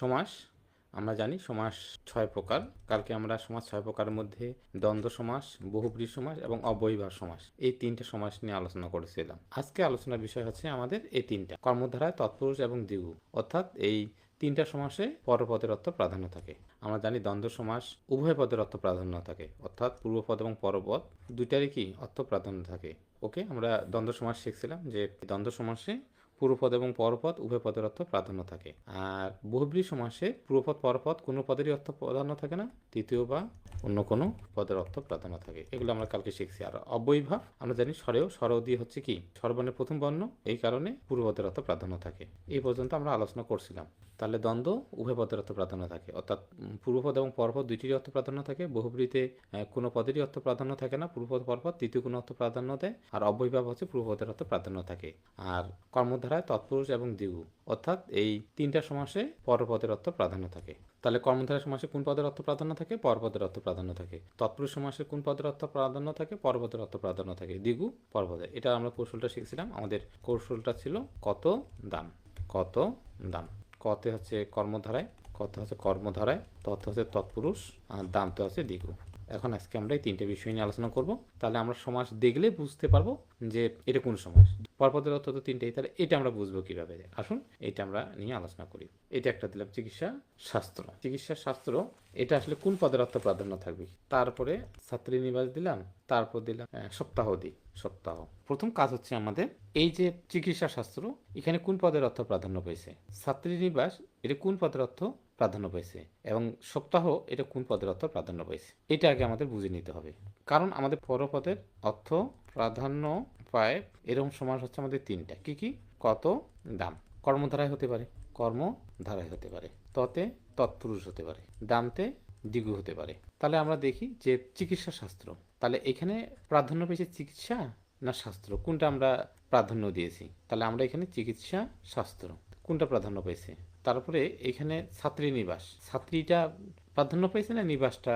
সমাস, আমরা জানি সমাস ছয় প্রকার। কালকে আমরা সমাজ ছয় প্রকারের মধ্যে দ্বন্দ্ব সমাস, বহুব্রী সমাস এবং অবহিভাব সমাস এই তিনটা সমাস নিয়ে আলোচনা করেছিলাম। আজকে আলোচনার বিষয় হচ্ছে আমাদের এই তিনটা, কর্মধারায় তৎপুরুষ এবং দ্বিগু অর্থাৎ এই তিনটা সমাসে পরপদের অর্থ প্রাধান্য থাকে। আমরা জানি দ্বন্দ্ব সমাস, উভয় পদের অর্থ প্রাধান্য থাকে। অর্থাৎ পূর্বপদ এবং পরপদ দুইটারই কি অর্থ প্রাধান্য থাকে? ওকে, আমরা দ্বন্দ্ব সমাস শিখছিলাম যে দ্বন্দ্ব সমাসে পূর্বপদ এবং পরপদ, উভয় পদের অর্থ প্রাধান্য থাকে। আর বহুব্রী সমাসে পূর্বপদ পরপদ কোনো পদেরই অর্থ প্রাধান্য থাকে না। তৃতীয় বা অন্য কোনো পদের অর্থ প্রাধান্য থাকে। এগুলো আমরা কালকে শিখছি। আর অব্যয়ভাব, আমরা জানি স্বরেও স্বর দিয়ে হচ্ছে কি? স্বরবর্ণের প্রথম বর্ণ, এই কারণে পূর্বপদের অর্থ প্রাধান্য থাকে। এই পর্যন্ত আমরা আলোচনা করছিলাম। তাহলে দ্বন্দ্ব উভয় পদের অর্থ প্রাধান্য থাকে অর্থাৎ পূর্বপদ এবং পরপদ দুইটিরই অর্থ প্রাধান্য থাকে বহুব্রীতে কোনো পদেরই অর্থ প্রাধান্য থাকে না পূর্বপদ পরপদ তৃতীয় কোনো অর্থ প্রাধান্য দেয় আর অবৈভাব হচ্ছে পূর্বপদের অর্থ প্রাধান্য থাকে আর কর্মধারায় তৎপুরুষ এবং দ্বিগু অর্থাৎ এই তিনটা সমাসে পরপদের অর্থ প্রাধান্য থাকে তাহলে কর্মধারা সমাসে কোন পদের অর্থ প্রাধান্য থাকে পরপদের অর্থ প্রাধান্য থাকে তৎপুরুষ সমাসে কোন পদের অর্থ প্রাধান্য থাকে পরপদের অর্থ প্রাধান্য থাকে দ্বিগু পরপদে এটা আমরা কৌশলটা শিখছিলাম আমাদের কৌশলটা ছিল কত দাম কত দাম কতে হচ্ছে কর্মধারায় কত হচ্ছে কর্মধারায় তথ্য হচ্ছে তৎপুরুষ আর দামতে হচ্ছে দ্বিগু এখন আজকে আমরা এই তিনটে বিষয় নিয়ে আলোচনা করব। তাহলে আমরা সমাস দেখলে বুঝতে পারব যে এটা কোন সমাস পরপদের অর্থ তো তিনটেই, তাহলে এটা আমরা বুঝব কীভাবে? আসুন, এটা আমরা নিয়ে আলোচনা করি। এটা একটা দিলাম চিকিৎসা শাস্ত্র। চিকিৎসা শাস্ত্র, এটা আসলে কোন পদের অর্থ প্রাধান্য থাকবে? তারপরে ছাত্রী নিবাস দিলাম, তারপর দিলাম সপ্তাহ দিই, সপ্তাহ। প্রথম কাজ হচ্ছে আমাদের এই যে চিকিৎসা শাস্ত্র, এখানে কোন পদের অর্থ প্রাধান্য পেয়েছে? ছাত্রী নিবাস, এটা কোন পদের অর্থ প্রাধান্য পেয়েছে এবং সপ্তাহ এটা কোন পদের অর্থ প্রাধান্য পেয়েছে এটা আগে আমাদের বুঝে নিতে হবে। কারণ আমাদের পরপদের অর্থ প্রাধান্য পায় এরকম সমাস হচ্ছে আমাদের তিনটা। কি কি? কত? দাম। কর্মধারায় হতে পারে, কর্মধারায় হতে পারে। ততে তৎপুরুষ হতে পারে দামতে দ্বিগু হতে পারে। তাহলে আমরা দেখি যে চিকিৎসা শাস্ত্র, তাহলে এখানে প্রাধান্য পেয়েছে চিকিৎসা না শাস্ত্র? কোনটা আমরা প্রাধান্য দিয়েছি? তাহলে আমরা এখানে চিকিৎসা শাস্ত্র, কোনটা প্রাধান্য পেয়েছে? তারপরে এখানে ছাত্রী নিবাস। ছাত্রীটা প্রাধান্য পেয়েছে না নিবাসটা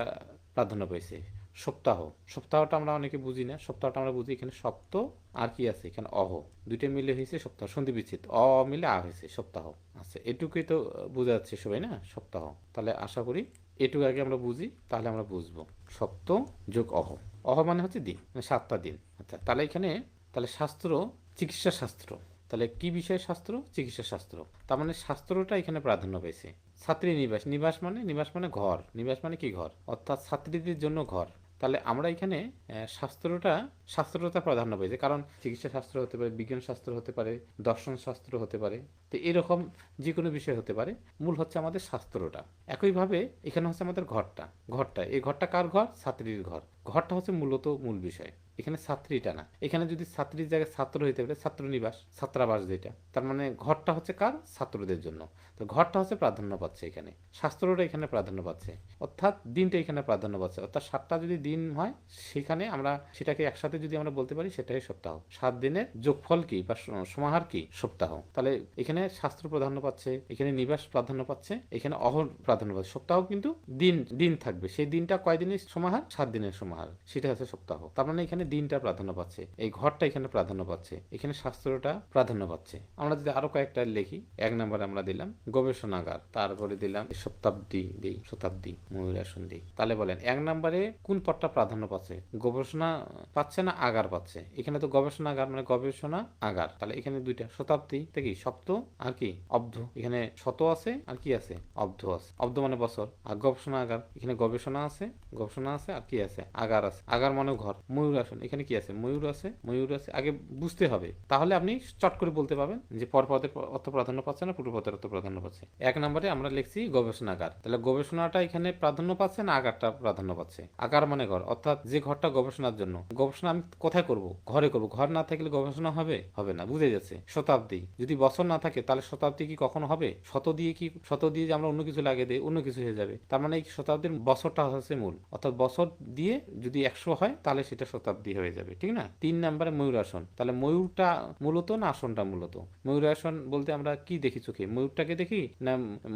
প্রাধান্য পেয়েছে সপ্তাহ। সপ্তাহটা আমরা অনেকে বুঝি না। সপ্তাহটা আমরা বুঝি এখানে সপ্ত আর কি আছে? এখানে অহ। দুইটা মিলে হয়েছে সপ্তাহ। সন্ধি বিচ্ছেদ। অ মিলে আ হয়েছে সপ্তাহ। আচ্ছা এটুকুই তো বোঝা যাচ্ছে সবাই না? সপ্তাহ। তাহলে আশা করি এটুকু আগে আমরা বুঝি, তাহলে আমরা বুঝব। সপ্ত যোগ অহ। অহ মানে হচ্ছে দিন মানে সাতটা দিন। আচ্ছা তাহলে এখানে, তাহলে শাস্ত্র চিকিৎসা শাস্ত্র তাহলে কি বিষয় শাস্ত্র? চিকিৎসা শাস্ত্র। তার মানে শাস্ত্রটা এখানে প্রাধান্য পেয়েছে। ছাত্রী নিবাস। নিবাস মানে? নিবাস মানে ঘর। নিবাস মানে কি ঘর? অর্থাৎ ছাত্রীদের জন্য ঘর। তাহলে আমরা এখানে শাস্ত্রটা শাস্ত্রটা প্রাধান্য পেয়েছে। কারণ চিকিৎসা শাস্ত্র হতে পারে, বিজ্ঞান শাস্ত্র হতে পারে, দর্শন শাস্ত্র হতে পারে। তো এরকম যে কোনো বিষয় হতে পারে। মূল হচ্ছে আমাদের শাস্ত্রটা। একইভাবে এখানে হচ্ছে আমাদের ঘরটা। ঘরটা। এই ঘরটা কার ঘর? ছাত্রীর ঘর। ঘরটা হচ্ছে মূলত মূল বিষয়। এখানে ছাত্রীটা না। এখানে যদি ছাত্রীর জায়গায় ছাত্র হইতে পারে, ছাত্রনিবাস, ছাত্রাবাস যেটা, তার মানে ঘরটা হচ্ছে কার? ছাত্রদের জন্য। তো ঘরটা হচ্ছে প্রাধান্য পাচ্ছে এখানে। শাস্ত্রটা এখানে প্রাধান্য পাচ্ছে। অর্থাৎ দিনটা এখানে প্রাধান্য পাচ্ছে। অর্থাৎ সাতটা যদি দিন হয়, সেখানে আমরা সেটাকে একসাথে যদি আমরা বলতে পারি, সেটাই সপ্তাহ। সাত দিনের যোগফল কি বা সমাহার কি? সপ্তাহ। তাহলে এখানে শাস্ত্র প্রাধান্য পাচ্ছে, এখানে নিবাস প্রাধান্য পাচ্ছে, এখানে অহর প্রাধান্য পাচ্ছে। সপ্তাহ কিন্তু দিন দিন থাকবে। সেই দিনটা কয় দিনের সমাহার? সাত দিনের সমাহার। সেটা হচ্ছে সপ্তাহ। তার মানে এখানে দিনটা প্রাধান্য পাচ্ছে, এই ঘরটা এখানে প্রাধান্য পাচ্ছে, এখানে শাস্ত্রটা প্রাধান্য পাচ্ছে। আমরা যদি আরও কয়েকটা লিখি, এক নম্বরে আমরা দিলাম গবেষণাগার, তারপরে দিলাম শতাব্দী দিই, শতাব্দী ময়ূরাসন দিই। তাহলে বলেন, এক নম্বরে কোন পদটা প্রাধান্য পাচ্ছে? গবেষণা পাচ্ছে না আগার পাচ্ছে? এখানে তো গবেষণাগার মানে গবেষণা আগার। তাহলে এখানে দুইটা, শতাব্দী কি সপ্ত আর কি? অব্ধ এখানে শত আছে আর কি আছে? অব্ধ আছে। অব্ধ মানে বছর। আর গবেষণা আগার এখানে গবেষণা আছে গবেষণা আছে আর কি আছে? আগার আছে। আগার মানে ঘর, ময়ূর আসন এখানে কি আছে? ময়ূর আছে? ময়ূর আছে। আগে বুঝতে হবে। তাহলে আপনি চট করে বলতে পারবেন যে পরপদের অর্থ প্রাধান্য পাচ্ছে না পূর্বপদের অর্থ প্রাধান্য পাচ্ছে। এক নম্বরে আমরা লিখছি গবেষণাগার। তাহলে গবেষণাটা এখানে প্রাধান্য পাচ্ছে না আগারটা প্রাধান্য পাচ্ছে? আগার মানে ঘর। অর্থাৎ যে ঘরটা গবেষণার জন্য। গবেষণা আমি কোথায় করব? ঘরে করব। ঘর না থাকলে গবেষণা হবে? হবে না। বুঝে যাচ্ছে শতাব্দী। যদি বছর না থাকে, তাহলে শতাব্দী কি কখনো হবে? শত দিয়ে কি, শত দিয়ে যে আমরা অন্য কিছু লাগিয়ে দিই, অন্য কিছু হয়ে যাবে। তার মানে এই শতাব্দীর বছরটা হচ্ছে মূল। অর্থাৎ বছর দিয়ে যদি একশো হয়, তাহলে সেটা শতাব্দী। দিয়ে হয়ে যাবে, ঠিক না? তিন নাম্বারে ময়ূরাসন তাহলে ময়ূরটা মূলত না আসনটা মূলত? ময়ূরাসন বলতে আমরা কি দেখি চোখে? ময়ূরটাকে দেখি না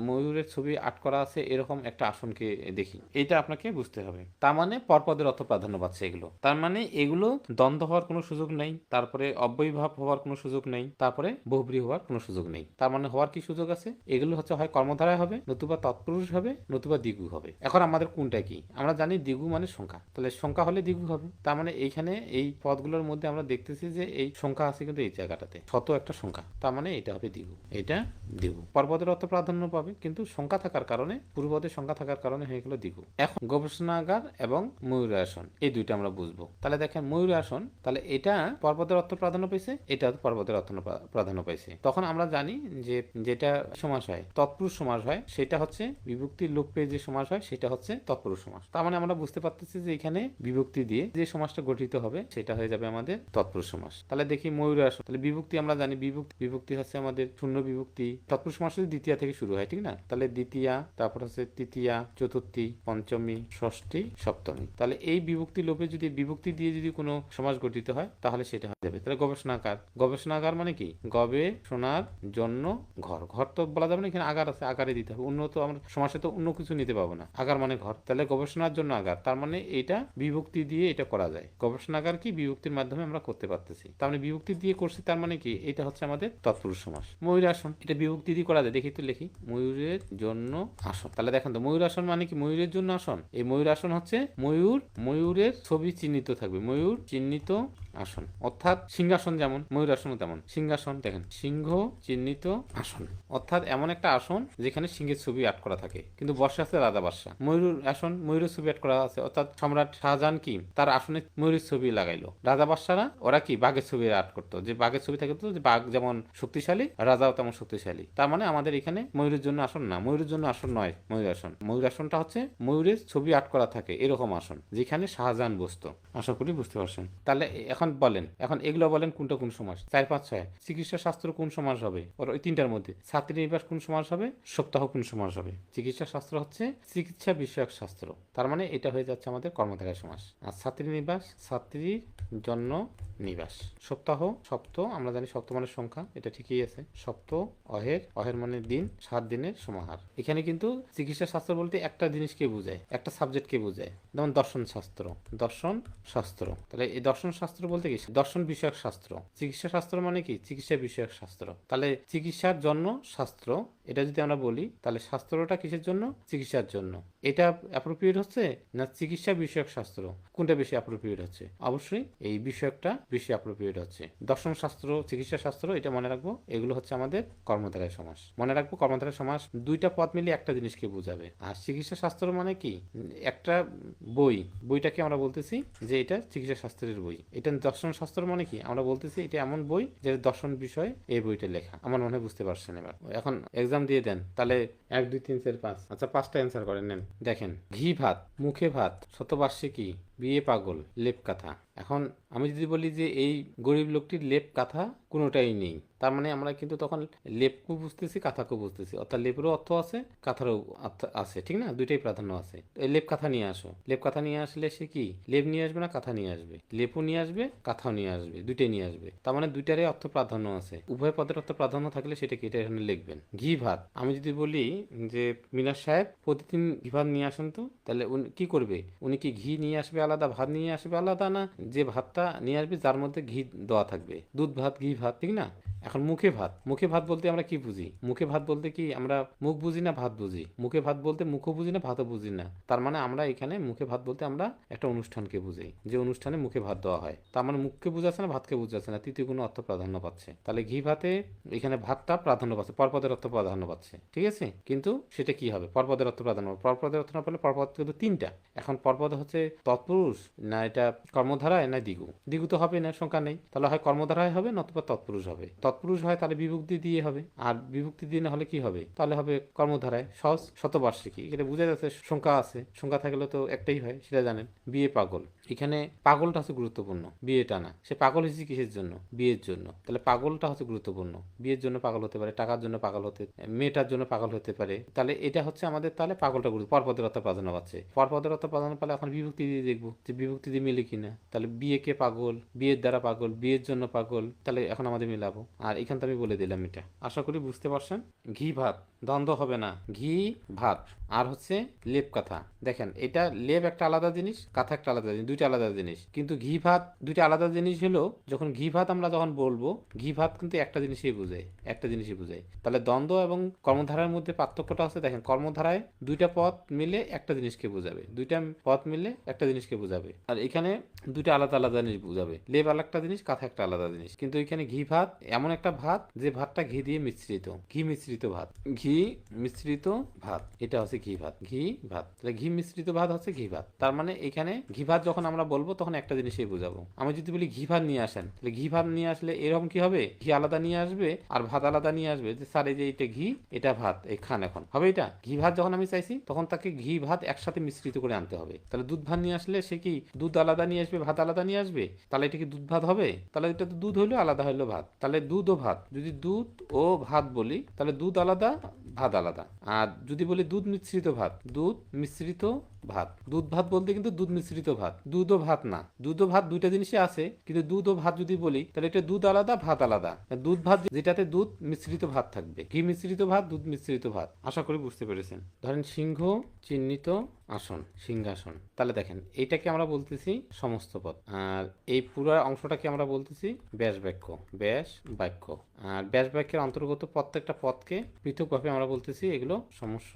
ময়ূরের ছবি আট করা আছে এরকম একটা আসনকে দেখি? এটা আপনাকে বুঝতে হবে। তার মানে পরপদের অর্থ প্রাধান্য পাচ্ছে এগুলো। তার মানে এগুলো দ্বন্দ্ব হওয়ার কোনো সুযোগ নেই, তারপরে অব্যয়ীভাব হওয়ার কোনো সুযোগ নেই, তারপরে বহুব্রী হওয়ার কোনো সুযোগ নেই। তার মানে হওয়ার কি সুযোগ আছে? এগুলো হচ্ছে হয় কর্মধারায় হবে, নতুবা তৎপুরুষ হবে, নতুবা দ্বিগু হবে। এখন আমাদের কোনটা কি? আমরা জানি দ্বিগু মানে সংখ্যা। তাহলে সংখ্যা হলে দ্বিগু হবে। তার মানে এইখানে এই পদগুলোর মধ্যে আমরা দেখতেছি যে এই সংখ্যা আছে কিন্তু এই জায়গাটাতে। শত একটা সংখ্যা। তার মানে এটা হবে দ্বিগু এটা দ্বিগু পর্বতের অর্থ প্রাধান্য পাবে, কিন্তু সংখ্যা থাকার কারণে, পূর্বদের সংখ্যা থাকার কারণে হয়ে গেল দ্বিগু এখন গবেষণাগার এবং ময়ূর আসন, এই দুইটা আমরা বুঝব। তাহলে দেখেন, ময়ূর আসন, তাহলে এটা পর্বতের অর্থ প্রাধান্য পেয়েছে এটা পর্বতের অর্থ প্রাধান্য পাইছে। তখন আমরা জানি যে যেটা সমাস হয়, তৎপুরুষ সমাস হয়, সেটা হচ্ছে বিভক্তি লোপ পেয়ে যে সমাস হয়, সেটা হচ্ছে তৎপুরুষ সমাস। তার মানে আমরা বুঝতে পারতেছি যে এখানে বিভক্তি দিয়ে যে সমাসটা গঠিত হবে, সেটা হয়ে যাবে আমাদের তৎপুরুষ সমাস তাহলে দেখি ময়ূর আসন তাহলে বিভক্তি আমরা জানি, বিভক্তি বিভক্তি হচ্ছে আমাদের শূন্য বিভক্তি। তৎপুরুষ সমাস দ্বিতীয়া থেকে শুরু হয়, ঠিক না? তাহলে দ্বিতীয়া, তারপর হচ্ছে তৃতীয়া, চতুর্থী, পঞ্চমী, ষষ্ঠী, সপ্তমী। তাহলে এই বিভক্তি লোপে যদি, বিভক্তি দিয়ে যদি কোনো সমাজ গঠিত হয়, তাহলে সেটা হয়ে যাবে। তাহলে গবেষণাগার গবেষণাগার মানে কি? গবেষণার জন্য, ঘর। ঘর তো বলা যাবে না, এখানে আগার আছে, আগারে দিতে হবে। উন্নত আমরা সমাজে তো অন্য কিছু নিতে পাবো না। আগার মানে ঘর। তাহলে গবেষণার জন্য আগার। তার মানে এটা বিভক্তি দিয়ে এটা করা যায়। গবেষণাগার কি বিভক্তির মাধ্যমে আমরা করতে পারতেছি? তার মানে বিভক্তি দিয়ে করছি, তার মানে কি? এটা হচ্ছে আমাদের তৎপুরুষ সমাস। ময়ূর আসন। এটা বিভক্তি দিয়ে করা যায়। দেখি তো লেখি। ময়ূরের জন্য আসন। তাহলে দেখেন তো, ময়ূর আসন মানে কি? ময়ূরের জন্য আসন। এই ময়ূর আসন হচ্ছে ময়ূর, ময়ূরের ছবি চিহ্নিত থাকবে। ময়ূর চিহ্নিত আসন। অর্থাৎ সিংহাসন যেমন ময়ূর আসনও তেমন। সিংহাসন, দেখেন, সিংহ চিহ্নিত আসন। অর্থাৎ এমন একটা আসন যেখানে সিংহের ছবি আট করা থাকে। কিন্তু বর্ষা আছে রাজা বাদশাহ ময়ূর আসন, ময়ূরের ছবি আট করা আছে। অর্থাৎ সম্রাট শাহজাহান কি? তার আসনে ময়ূরের ছবি লাগাইলো। রাজা বাদশাহরা ওরা কি? বাঘের ছবি আট করতো। যে বাঘের ছবি থাকে তো, যে বাঘ যেমন শক্তিশালী, রাজাও তেমন শক্তিশালী। তার মানে আমাদের এখানে ময়ূরের জন্য আসন না। ময়ূরের জন্য আসন নয় ময়ূর আসন ময়ূর আসনটা হচ্ছে ময়ূরের ছবি আট করা থাকে, এরকম আসন, যেখানে শাহজাহান বসতো। আশা করি বুঝতে পারছেন। তাহলে এখন বলেন, এখন এগুলো বলেন কোনটা কোন সমাজ চার, পাঁচ, ছয়। চিকিৎসা শাস্ত্র কোন সমাজ হবে? ওই তিনটার মধ্যে। ছাত্রী নিবাস কোন সমাজ হবে? সপ্তাহ কোন সমাস হবে? চিকিৎসা শাস্ত্র হচ্ছে চিকিৎসা বিষয়ক শাস্ত্র। তার মানে এটা হয়ে যাচ্ছে আমাদের কর্মধারা সমাস। আর ছাত্রী নিবাস ছাত্রীর জন্য নিবাস। সপ্তাহ, সপ্ত, আমরা জানি সপ্ত মানে সংখ্যা, এটা ঠিকই আছে। সপ্ত, অহের অহের মানে দিন, সাত দিনের সমাহার। এখানে কিন্তু চিকিৎসা শাস্ত্র বলতে একটা জিনিসকে বোঝায়, একটা সাবজেক্টকে বোঝায়, যেমন দর্শন শাস্ত্র। দর্শন শাস্ত্র। তাহলে এই দর্শন শাস্ত্র বলতে কি? দর্শন বিষয়ক শাস্ত্র। চিকিৎসা শাস্ত্র মানে কি? চিকিৎসা বিষয়ক শাস্ত্র। তাহলে চিকিৎসার জন্য শাস্ত্র, এটা যদি আমরা বলি, তাহলে শাস্ত্রটা কিসের জন্য? চিকিৎসার জন্য। এটা অ্যাপ্রোপ্রিয়েট হচ্ছে না চিকিৎসা বিষয়ক শাস্ত্র? কোনটা বেশি অ্যাপ্রোপ্রিয়েট হচ্ছে? অবশ্যই এই বিষয়কটা বেশি অ্যাপ্রোপ্রিয়েট হচ্ছে। দর্শন শাস্ত্র, চিকিৎসা শাস্ত্র, এটা মনে রাখব, এগুলো হচ্ছে আমাদের কর্মধারায় সমাস। মনে রাখব কর্মধারায় সমাস দুইটা পদ মিলিয়ে একটা জিনিসকে বোঝাবে। আর চিকিৎসা শাস্ত্র মানে কি? একটা বই, বইটাকে আমরা বলতেছি যে এটা চিকিৎসা শাস্ত্রের বই। এটা দর্শন শাস্ত্র মানে কি? আমরা বলতেছি এটা এমন বই যে দর্শন বিষয়ে এই বইটা লেখা। আমার মনে হয় বুঝতে পারছেন এবার। এখন এক্সাম দিয়ে দেন। তাহলে এক, দুই, তিন, চার, পাঁচ। আচ্ছা পাঁচটা অ্যান্সার করেন, নেন। দেখেন, ঘি ভাত, মুখে ভাত, শতবার্ষিকী বিয়ে পাগল, লেপ কাঁথা। এখন আমি যদি বলি যে এই গরিব লোকটির লেপ কাঁথা কোনোটাই নেই। তার মানে আমরা কিন্তু তখন লেপকেও বুঝতেছি কাঁথাকেও বুঝতেছি। অর্থাৎ লেপেরও অর্থ আছে, কাঁথারও আছে, ঠিক না? দুইটাই প্রাধান্য আছে। লেপ কাঁথা নিয়ে আসো। লেপ কাঁথা নিয়ে আসলে সে কি? লেপ নিয়ে আসবে না কাঁথা নিয়ে আসবে? লেপও নিয়ে আসবে, কাঁথাও নিয়ে আসবে, দুইটাই নিয়ে আসবে। তার মানে দুইটারই অর্থ প্রাধান্য আছে। উভয় পদের অর্থ প্রাধান্য থাকলে সেটা কি এটা এখানে লিখবেন। ঘি ভাত। আমি যদি বলি যে, মিনার সাহেব, প্রতিদিন ঘি ভাত নিয়ে আসেন তো? তাহলে কি করবে? উনি কি ঘি নিয়ে আসবে আলাদা, ভাত নিয়ে আসবে আলাদা, না যে ভাতটা নিয়ে আসবে, যার মধ্যে ঘি দেওয়া থাকবে? দুধ ভাত, ঘি ভাত, ঠিক না? এখন মুখে ভাত। মুখে ভাত বলতে আমরা কি বুঝি? মুখে ভাত বলতে কি আমরা মুখ বুঝি না ভাত বুঝি? মুখে ভাত বলতে মুখও বুঝি না, ভাতও বুঝি না। তার মানে আমরা এখানে মুখে ভাত বলতে আমরা একটা অনুষ্ঠানকে বুঝি, যে অনুষ্ঠানে মুখে ভাত দেওয়া হয়। তার মানে মুখকে বুঝাচ্ছে না, ভাতকে বুঝাচ্ছে না, তৃতীয় কোনো অর্থ প্রাধান্য পাচ্ছে। তাহলে ঘি ভাতে এখানে ভাতটা প্রাধান্য পাচ্ছে, পরপদের অর্থ প্রাধান্য পাচ্ছে, ঠিক আছে? কিন্তু সেটা কি হবে? পরপদের অর্থ প্রাধান্য পরপদের অর্থ না পেলে পরপদ কিন্তু তিনটা। এখন পরপদ হচ্ছে তৎপুরুষ, না এটা কর্মধারায়, না দিগু দিগু তো হবে না, সংখ্যা নেই। তাহলে হয় কর্মধারায় হবে, নতুবা তৎপুরুষ হবে। তৎপুরুষ হয় তাহলে বিভক্তি দিয়ে হবে। আর বিভক্তি দিয়ে না হলে কি হবে? তাহলে হবে কর্মধারায় সহজ শতবার্ষিকী। এটা বোঝা যাচ্ছে, সংখ্যা আছে। সংখ্যা থাকলে তো একটাই হয়, সেটা জানেন। বিয়ে পাগল। এখানে পাগলটা হচ্ছে গুরুত্বপূর্ণ বিয়েটা না সে পাগল হয়েছে কিসের জন্য? বিয়ের জন্য। তাহলে পাগলটা হচ্ছে গুরুত্বপূর্ণ। বিয়ের জন্য পাগল হতে পারে, টাকার জন্য পাগল হতে, মেয়েটার জন্য পাগল হতে পারে। তাহলে এটা হচ্ছে আমাদের, তাহলে পাগলটা গুরুত্ব অর্থ প্রাধান্য পাচ্ছে। অর্থ প্রাধান্য পালে এখন বিভক্তি দিয়ে দেখব যে বিভক্তি দিয়ে মিলে কিনা তাহলে বিয়েকে পাগল? বিয়ের দ্বারা পাগল, বিয়ের জন্য পাগল, তাহলে এখন আমাদের মিলাবো। আর এখান থেকে আমি বলে দিলাম এটা। আশা করি বুঝতে পারছেন? ঘি ভাত, দ্বন্দ্ব হবে না। ঘি ভাত। আর হচ্ছে লেপ কাঁথা। দেখেন, এটা লেপ একটা আলাদা জিনিস, কাঁথা একটা আলাদা জিনিস দুইটা আলাদা জিনিস। কিন্তু ঘি ভাত দুইটা আলাদা জিনিস হলো, যখন ঘি ভাত আমরা যখন বলব, ঘি ভাত কিন্তু একটা জিনিসই বোঝায়, একটা জিনিসই বোঝায়। তাহলে দ্বন্দ্ব এবং কর্মধারার মধ্যে পার্থক্যটা আছে দেখেন, কর্মধারায় দুইটা পথ মিলে একটা জিনিসকে বোঝাবে। দুইটা পথ মিলে একটা জিনিসকে বোঝাবে। আর এখানে দুইটা আলাদা আলাদা জিনিস বোঝাবে। লেপ আলাদা জিনিস, কাঁথা একটা আলাদা জিনিস। কিন্তু এখানে ঘি ভাত এমন একটা ভাত, যে ভাতটা ঘি দিয়ে মিশ্রিত। ঘি মিশ্রিত ভাত। ঘি মিশ্রিত ভাত, এটা হচ্ছে ঘি ভাত। ঘি ভাত। তাহলে ঘি মিশ্রিত ভাত হচ্ছে ঘি ভাত। তার মানে এখানে ঘি ভাত যখন আমরা বলব, তখন একটা জিনিসই বোঝাবো। আমি যদি বলি, ঘি ভাত নিয়ে আসেন, তাহলে ঘি ভাত নিয়ে আসলে এরকম কি হবে? ঘি আলাদা নিয়ে আসবে, আর ভাত আলাদা নিয়ে আসবে। যে স্যার, এই যে এটা ঘি, এটা ভাত, এই খান এখন। হবে এটা? ঘি ভাত যখন আমি চাইছি, তখন তাকে ঘি ভাত একসাথে মিশ্রিত করে আনতে হবে। তাহলে দুধ ভাত নিয়ে আসলে সে কি দুধ আলাদা নিয়ে আসবে, ভাত আলাদা নিয়ে আসবে? তাহলে এটা কি দুধ ভাত হবে? তাহলে এটা তো দুধ হইল, আলাদা হইল ভাত। তাহলে দুধ ও ভাত, যদি দুধ ও ভাত বলি, তাহলে দুধ আলাদা, ভাত আলাদা। আর যদি বলি দুধ মিশ্রিত ভাত, দুধ মিশ্রিত ভাত। দুধ ভাত বলতে কিন্তু দুধ মিশ্রিত ভাত। দুধ ও ভাত না। দুধ ও ভাত দুইটা জিনিসই আছে, কিন্তু দুধ ও ভাত যদি বলি, তাহলে এটা দুধ আলাদা, ভাত আলাদা। দুধ ভাত যেটাতে দুধ মিশ্রিত ভাত থাকবে। ঘি মিশ্রিত ভাত, দুধ মিশ্রিত ভাত। আশা করি বুঝতে পেরেছেন। ধরেন সিংহ, চিহ্নিত আসন, সিংহাসন। তাহলে দেখেন, এইটাকে আমরা বলতেছি সমস্ত পদ। আর এই পুরো অংশটাকে আমরা বলতেছি ব্যাস বাক্য ব্যাস বাক্য। আর ব্যাস বাক্যের অন্তর্গত প্রত্যেকটা পদকে পৃথকভাবে আমরা বলতেছি এগুলো সমস্য,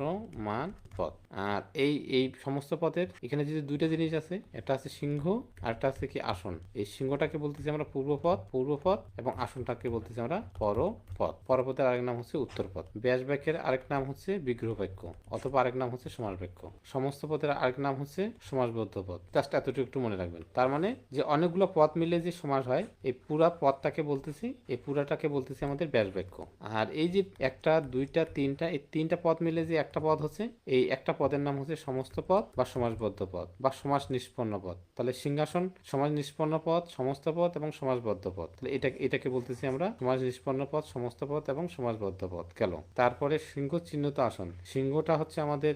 মান, পদ। আর এই এই সমস্ত পদের এখানে যদি দুইটা জিনিস আছে, একটা আছে সিংহ, আর একটা আছে কি আসন। এই সিংহটাকে বলতেছি আমরা পূর্বপদ পূর্বপদ এবং আসনটাকে বলতেছি আমরা পরপদ। পরপদের আরেক নাম হচ্ছে উত্তরপদ ব্যাস বাক্যের আরেক নাম হচ্ছে বিগ্রহ বাক্য অথবা আরেক নাম হচ্ছে সমাস বাক্য সমস্ত পদের আরেক নাম হচ্ছে সমাসবদ্ধ পদ জাস্ট এতটুকু একটু মনে রাখবেন। তার মানে যে অনেকগুলো পদ মিলে যে সমাস হয়, এই পুরা পদটাকে বলতেছি, এই পুরাটাকে বলতেছি আমাদের ব্যাস বাক্য আর এই যে একটা, দুইটা, তিনটা, এই তিনটা পদ মিলে যে একটা পদ হচ্ছে, এই একটা পদের নাম হচ্ছে সমস্ত পদ বা সমাসবদ্ধ পদ বা সমাস নিষ্পন্ন পদ তাহলে সিংহাসন, সমাজ নিষ্পন্ন পদ সমস্ত পদ এবং সমাজবদ্ধ পদ তাহলে এটা, এটাকে বলতেছি আমরা সমাজ নিষ্পন্ন পদ সমস্ত পদ এবং সমাজবদ্ধ পদ গেল তারপরে সিংহ চিহ্নিত আসন। সিংহটা হচ্ছে আমাদের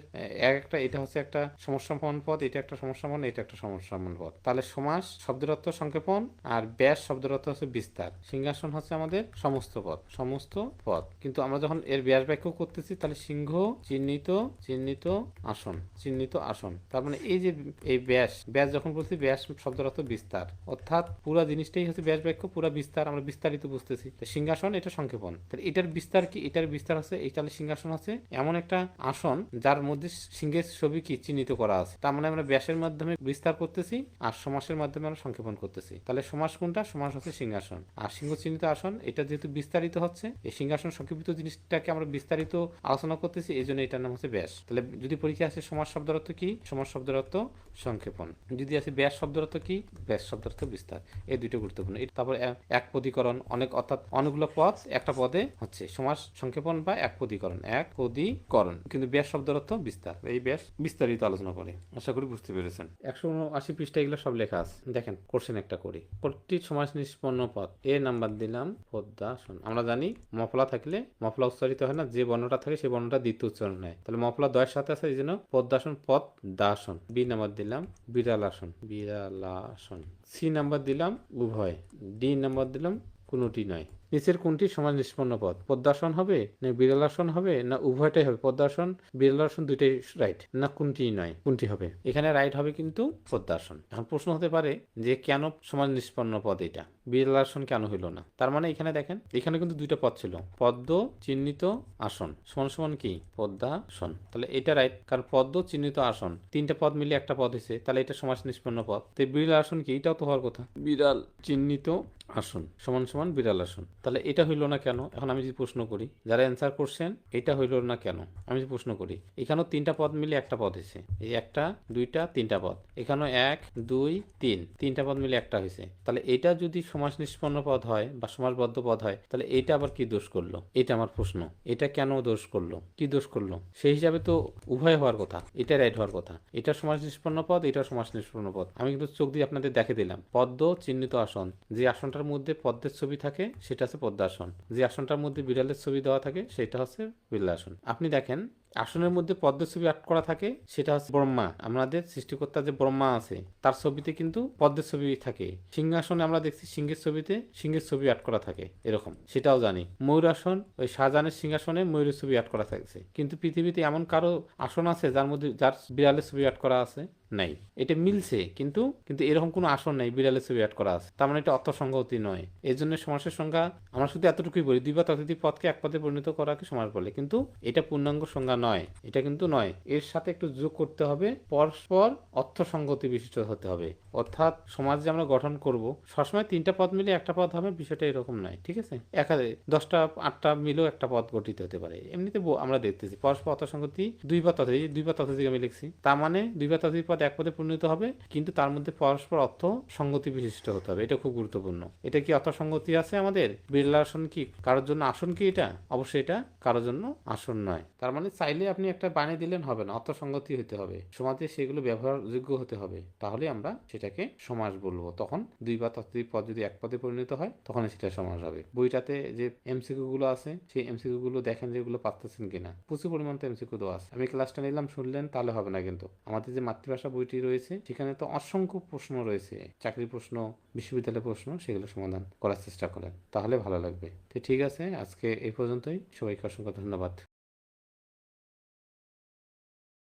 এক একটা, এটা হচ্ছে একটা সমস্যামান পদ এটা একটা সমস্যামান এটা একটা সমস্যামান পদ তাহলে সমাস শব্দের অর্থ সংক্ষেপণ আর ব্যাস শব্দের অর্থ হচ্ছে বিস্তার। সিংহাসন হচ্ছে আমাদের সমস্ত পদ সমস্ত পদ কিন্তু আমরা যখন এর ব্যাস বাক্য করতেছি, তাহলে সিংহ চিহ্নিত চিহ্নিত আসন চিহ্নিত আসন। তার মানে এই যে এই ব্যাস ব্যাস যখন বলছি, ব্যাস শব্দের অর্থ বিস্তার। অর্থাৎ পুরো জিনিসটাই হচ্ছে ব্যাস বাক্য, পুরো বিস্তার, আমরা বিস্তারিত বুঝতেছি। সিংহাসন, এটা সংক্ষেপণ। তাহলে এটার বিস্তার কি? এটার বিস্তার এই তাহলে সিংহাসন আছে এমন একটা আসন, যার মধ্যে সিংহের ছবি কি চিহ্নিত করা আছে। তার মানে আমরা ব্যাসের মাধ্যমে বিস্তার করতেছি আর সমাসের মাধ্যমে আমরা সংক্ষেপণ করতেছি। তাহলে সমাস কোনটা? সমাস হচ্ছে সিংহাসন। আর সিংহ চিহ্নিত আসন, এটা যেহেতু বিস্তারিত হচ্ছে, এই সিংহাসন সংক্ষিপ্ত জিনিসটাকে আমরা বিস্তারিত আলোচনা করতেছি, এই জন্য এটার নাম হচ্ছে ব্যাস। তাহলে যদি পরীক্ষা আসে সমাজ শব্দের অর্থ কি? সমাজ শব্দের অর্থ সংক্ষেপণ। যদি আসে ব্যাস শব্দের অর্থ কি? ব্যাস শব্দের অর্থ বিস্তার। এই দুটো গুরুত্বপূর্ণ। তারপর এক পদীকরণ অনেক অর্থাৎ অনেকগুলো পদ একটা পদে হচ্ছে। সমাস সংক্ষেপণ বা এক পদীকরণ। এক পদীকরণ। কিন্তু ব্যাস শব্দের অর্থ বিস্তার। এই ব্যাস বিস্তারিত আলোচনা করে। আশা করি বুঝতে পেরেছেন। একশো আশি পৃষ্ঠা এগুলো সব লেখা আছে। দেখেন কোশ্চেন একটা করি। প্রতি সমাস নিষ্পন্ন পদ। এ নাম্বার দিলাম পদ্মাসন আমরা জানি মফলা থাকলে মফলা উচ্চারিত হয় না। যে বর্ণটা থাকে সেই বর্ণটা দ্বিতীয় উচ্চারণ হয় তাহলে মফলা দয়ের সাথে আছে এই জন্য পদ্মাসন পদ দাসন বি নাম্বার দিলাম। বিড়ালাসন। বিড়ালাসন। সি নাম্বার দিলাম উভয়। ডি নাম্বার দিলাম কোনোটি নয়। নিচের কোনটি সমাজ নিষ্পন্ন পদ? পদ্মাসন হবে না বিড়ালাসন হবে না উভয়টাই হবে পদ্মাসন? বিড়ালাসন দুইটাই রাইট না কোনটি নয়, কোনটি হবে? এখানে রাইট হবে কিন্তু পদ্মাসন। এখন প্রশ্ন হতে পারে যে কেন সমাজ নিষ্পন্ন পদ এটা? বিড়ালাসন কেন হইল না? তার মানে এখানে দেখেন, এখানে কিন্তু দুইটা পদ ছিল, পদ্ম চিহ্নিত আসন। সমান সমান কি? পদ্মাসন। তাহলে এটা রাইট কারণ পদ্ম চিহ্নিত আসন, তিনটা পদ মিলে একটা পদ হয়েছে তাহলে এটা সমাজ নিষ্পন্ন পদ। তো বিড়াল আসন কি? এটাও তো হওয়ার কথা। বিড়াল চিহ্নিত আসন, সমান সমান বিড়াল আসন। তাহলে এটা হইল না কেন? এখন আমি যদি প্রশ্ন করি, যারা অ্যান্সার করছেন, এটা হইল না কেন? আমি যদি প্রশ্ন করি, এখানেও তিনটা পদ মিলে একটা পদ হয়েছে। এই একটা, দুইটা, তিনটা পদ। এখানেও এক, দুই, তিন, তিনটা পদ মিলে একটা হয়েছে। তাহলে এটা যদি সমাজ নিষ্পন্ন পদ হয় বা সমাজবদ্ধ পদ হয়, তাহলে এটা আবার কি দোষ করল? এটা আমার প্রশ্ন। এটা কেন দোষ করল? কি দোষ করল? সেই হিসাবে তো উভয় হওয়ার কথা, এটা রাইট হওয়ার কথা। এটা সমাজ নিষ্পন্ন পদ, এটা সমাজ নিষ্পন্ন পদ। আমি কিন্তু চোখ দিয়ে আপনাদের দেখে দিলাম। পদ্ম, চিহ্নিত আসন। যে আসনটার মধ্যে পদ্মের ছবি থাকে, সেটা হচ্ছে পদ্মাসন। যে আসনটার মধ্যে বিড়ালের ছবি দেওয়া থাকে, সেটা হচ্ছে বিড়ালাসন আপনি দেখেন আসনের মধ্যে পদ্মের ছবি আট করা থাকে, সেটা হচ্ছে ব্রহ্মা। আমাদের সৃষ্টিকর্তা যে ব্রহ্মা আছে, তার ছবিতে কিন্তু পদ্মের ছবি থাকে। সিংহাসনে আমরা দেখছি সিংহের ছবিতে সিংহের ছবি আট করা থাকে, এরকম। সেটাও জানি। ময়ূরাসন, ওই শাহজাহানের সিংহাসনে ময়ূরের ছবি আট করা থাকছে। কিন্তু পৃথিবীতে এমন কারও আসন আছে যার মধ্যে, যার বিড়ালের ছবি আট করা আছে? নাই। এটা মিলছে, কিন্তু কিন্তু এরকম কোনো আসন নাই, বিড়ালের ছবি অ্যাড করা আছে। তার মানে এটা অর্থসংগতি নয়। এই জন্য সমাসের সংজ্ঞা আমরা শুধু এতটুকুই বলি দুই বা ততোধিক পদকে এক পদে পরিণত করাকে সমাস বলে। কিন্তু এটা পূর্ণাঙ্গ সংজ্ঞা নয়। এটা কিন্তু নয়। এর সাথে একটু যোগ করতে হবে, পরস্পর অর্থসংগতি বিশিষ্ট হতে হবে। অর্থাৎ সমাজ যে আমরা গঠন করব, সবসময় তিনটা পদ মিলে একটা পদ হবে, বিষয়টা এরকম নয়, ঠিক আছে? একাধে দশটা, আটটা মিলেও একটা পদ গঠিত হতে পারে। এমনিতে আমরা দেখতেছি, পরস্পর অর্থসংগতি দুই বা ততোধিক দুই বা ততোধিক আমি লিখছি। তার মানে দুই বা ততোধিক পদ এক পদে পরিণত হবে, কিন্তু তার মধ্যে পরস্পর অর্থ সঙ্গতি বিশিষ্ট হতে হবে। এটা খুব গুরুত্বপূর্ণ। এটা কি অর্থ সঙ্গতি আছে আমাদের? বিড়লা আসন কি? কারোর জন্য আসন কি এটা? অবশ্যই এটা কারোর জন্য আসন নয়। তার মানে চাইলে আপনি একটা বানিয়ে দিলেন, হবে না অর্থ সঙ্গতি হতে হবে। সমাজে সেগুলো ব্যবহারযোগ্য হতে হবে। তাহলে আমরা সেটাকে সমাস বলব। তখন দুই বা ততোধিক পদ যদি এক পদে পরিণত হয় তখন সেটা সমাস হবে। বইটাতে যে এমসিকিউ গুলো আছে, সেই এমসিকিউ গুলো দেখেন যেগুলো পারতেছেন কিনা। প্রচুর পরিমাণ তো এমসিকিউ দেওয়া আছে। আমি ক্লাসটা নিলাম, শুনলেন, তাহলে হবে না কিন্তু। আমাদের যে মাতৃভাষা বইটি রয়েছে, সেখানে তো অসংখ্য প্রশ্ন রয়েছে। চাকরির প্রশ্ন বিশ্ববিদ্যালয়ের প্রশ্ন, সেগুলো সমাধান করার চেষ্টা করেন। তাহলে ভালো লাগবে। তো ঠিক আছে, আজকে এই পর্যন্তই। সবাইকে অসংখ্য ধন্যবাদ।